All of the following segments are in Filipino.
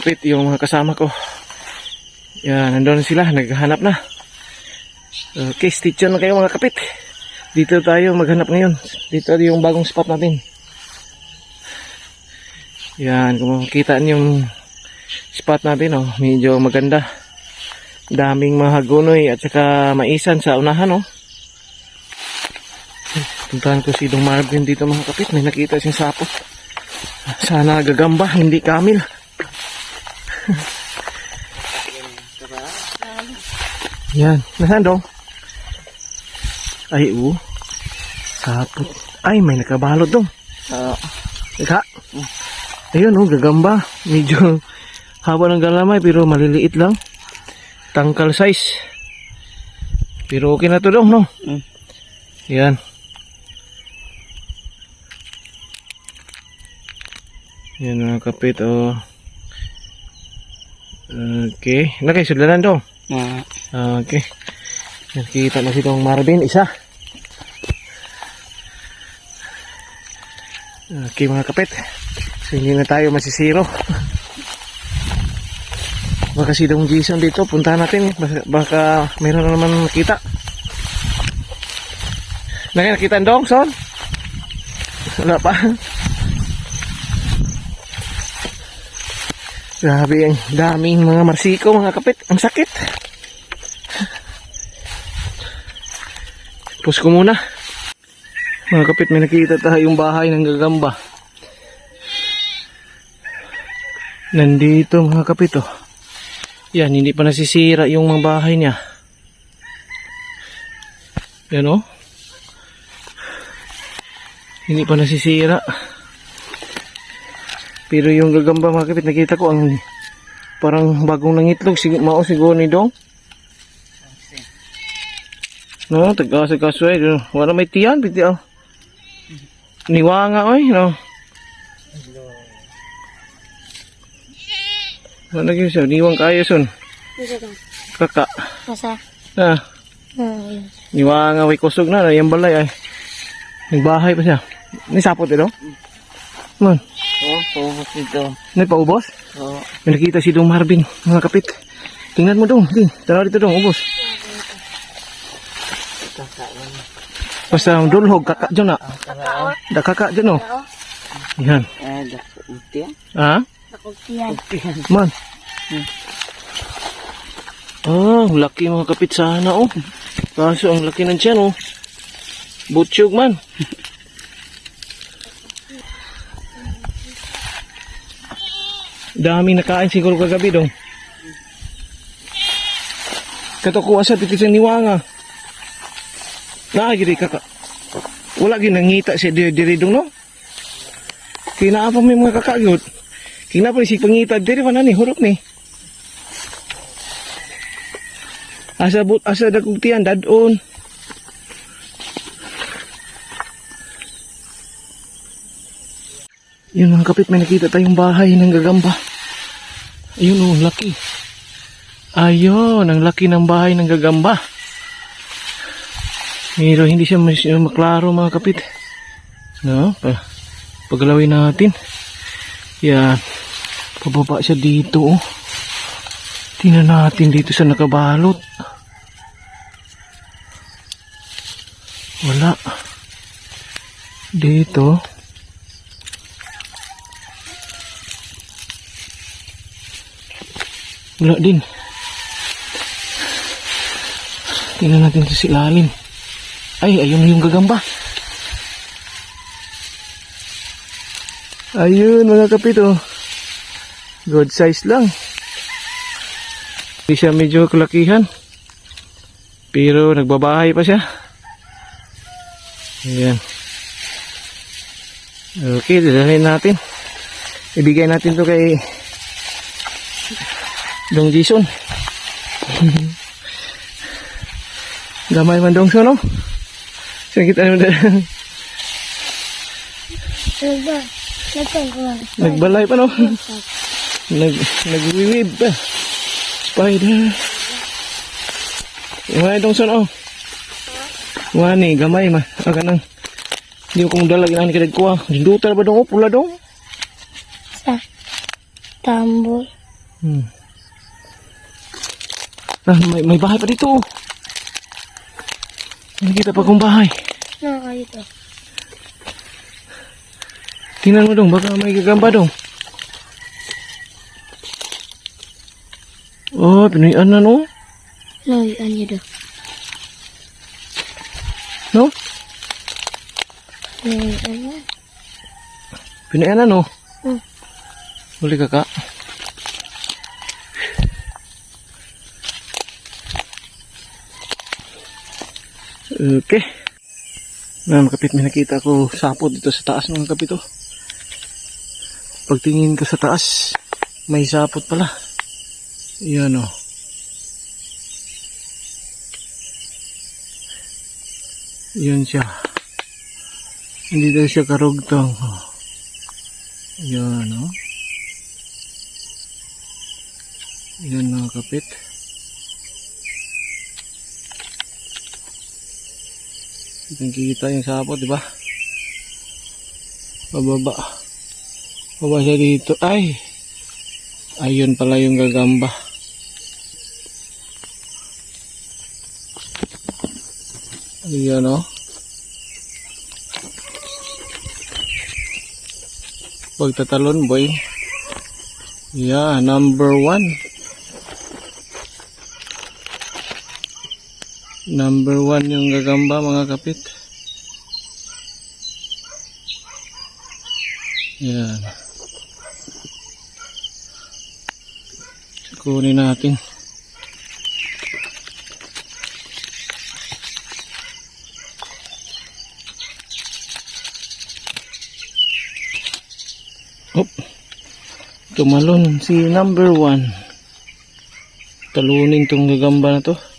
kapit, yung mga kasama ko. Yan, nandun sila, naghahanap na. Okay, tuned na kayo mga kapit. Dito tayo maghanap ngayon. Dito yung bagong spot natin. Yan, kung makikita yung spot natin, oh, medyo maganda. Daming mga gunoy at saka maisan sa unahan, oh. Puntahan ko si Dong Marvin dito mga kapit. May nakita siyang sapot. Sana gagamba, hindi kamil. Yan. Nasaan dong? Ay, oo. Sapot. Ay, may nakabalot dong. Oo. Ika. Ayun, oh, gagamba. Medyo haba ng galamay pero maliliit lang. Tangkal size. Pero okay na to dong, no? Mm. Yan. Yan mga kapit, oh. Okay. Nakaisudlanan dong. Na, Okay. Nakikita na si Dong Marvin, isa. Okay mga kapit. So hindi na tayo masisiro. Baka si Dong Jason dito, puntahan natin. Baka, baka meron na naman nakita. Naka nakita ang Dong, son? Wala pa. Grabe ang daming mga marsiko mga kapit. Ang sakit. Pus ko muna. Mga kapit, may nakita tayong bahay ng gagamba. Nandito mga kapit oh. Yan, hindi pa nasisira yung mga bahay niya. Yan oh. Hindi pa nasisira. Pero yung gagamba mga kapit, nakita ko ang parang bagong nangitlog. Sig mao siguro ni Dong. No, taga sa kasway. no. Wala may tiyan, piti oh. Niwa nga oy, no. Wala gyud siya, niwang kayo ka. Kaka. Masa. Ah, Hmm. niwa nga way kusog na, na yung balay ay. Nagbahay pa siya. Ni sapot ito? Man, oo, puhos dito. nagpaubos? Oo. May nakita si Dong Marvin, mga kapit. Tingnan mo dong, di. Tara dito dong, ubos. Basta dulhog, kaka dyan na. Kakain. Da kaka dyan oh. Yan. Eh, ah. Ha? Nakugtiyan. Man. Ah, laki mga kapit sana oh. Kaso ang laki ng tiyan oh. Butsyog man. Dami nakain siguro kagabi dong. Katukuha sa titisang niwanga. Naagiri kaka. Wala ginangita siya diri diri dong no. Kinaapa may mga kakagyot. Kinapa si pangita diri man ni hurot ni. Asa but asa dagog tiyan dadon. Yun mga kapit, may nakita tayong bahay ng gagamba. Ayun oh, laki. Ayun, ang laki ng bahay ng gagamba. Pero hindi siya mas- maklaro mga kapit. No? Pa pagalawin natin. Yan. Pababa siya dito oh. Tingnan natin dito sa nakabalot. Wala. Dito. Wala din. Tingnan natin sa silalim. Ay, ayun yung gagamba. Ayun mga kapito. Good size lang. Hindi siya medyo kalakihan. Pero nagbabahay pa siya. Ayan. Okay, dadalhin natin. Ibigay natin to kay Dong Jason. Gamay man dong so, no? Saan kita naman. Nagbalay pa, no? Nag, nagwiwib pa. Spider. Yung mga itong son, oh. Mga ni, gamay ma. Aga nang. Hindi ko kong dalag ang kadag ko, ah. Dutal ba dong? Pula dong? Sa. Tambol. Hmm. Ah, may, may bahay pa dito. Nakikita pa kong bahay. Nakakita. Tingnan mo dong, baka may gagamba dong. Oh, pinuyan na no? Lawian niya daw. No? Lawian niya. Pinuyan na no? Hmm. Huli ka ka. Okay. Mga kapit, may nakita ko sapot dito sa taas ng kapito. Pagtingin ko sa taas, may sapot pala. Yan o. Yan siya. Hindi daw siya karugtong. Oh. Yan o. Yan mga kapit. Nakikita yung sapot, di ba? Pababa. Baba siya dito. Ay! Ayun pala yung gagamba. Ayan o. Pagtatalon boy. Yeah, number one. Number one yung gagamba mga kapit. Yan. Kunin natin. Hop. Tumalon si number one. Talunin tong gagamba na to.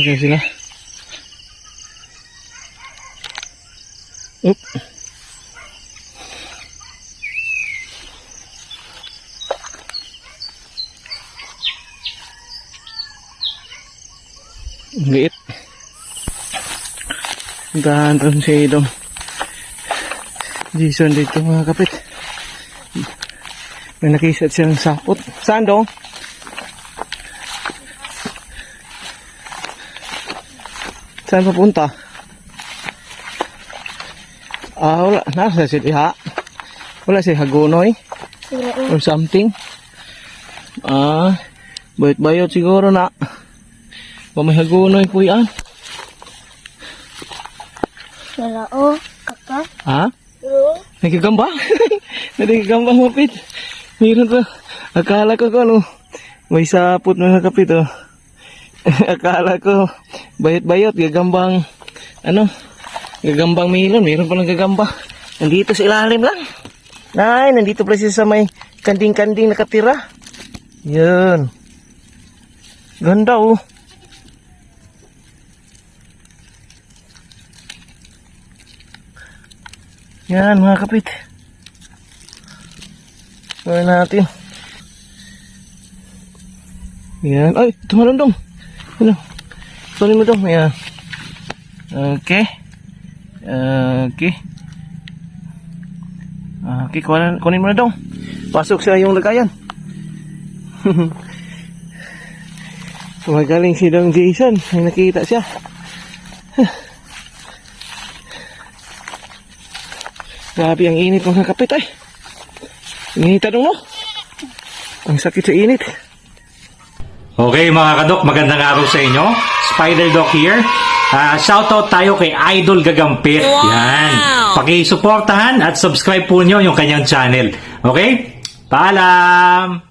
Kaya sila? Oop. Ang liit. Dahan rin si Dong. Jason dito mga kapit. May nakisat siyang sapot. Saan Dong? Saan papunta? Ah, wala. Nasa si Diha. Wala si Hagonoy or something. Ah, bayot-bayot siguro na. Hagonoy po yan. Sira o. Kaka. Ha? Oo. Nagkagamba? Nagkagamba mapit. Meron pa. Akala ko ko ano. May sapot mga kapit oh. Akala ko bayot-bayot gagambang ano gagambang milon meron palang gagamba. Nandito sa ilalim lang. Ay nandito pala sa may kanding-kanding nakatira. Yun. Ganda oh. Yan mga kapit. Gawin natin. Yan. Ay tumalon dong ano Tuloy mo dong. Ayan. Okay. Okay. Okay, kunin, kunin mo na dong. Pasok sa yung lagayan. Magaling si Dong Jason. May nakita siya. Grabe ang init mga kapit ay. Init dong no? Ang sakit sa init. Okay mga kadok, magandang araw sa inyo. Spider Doc here. Ah, shoutout tayo kay Idol Gagampit. Yan. Paki-suportahan at subscribe po nyo yung kanyang channel. Okay? Paalam!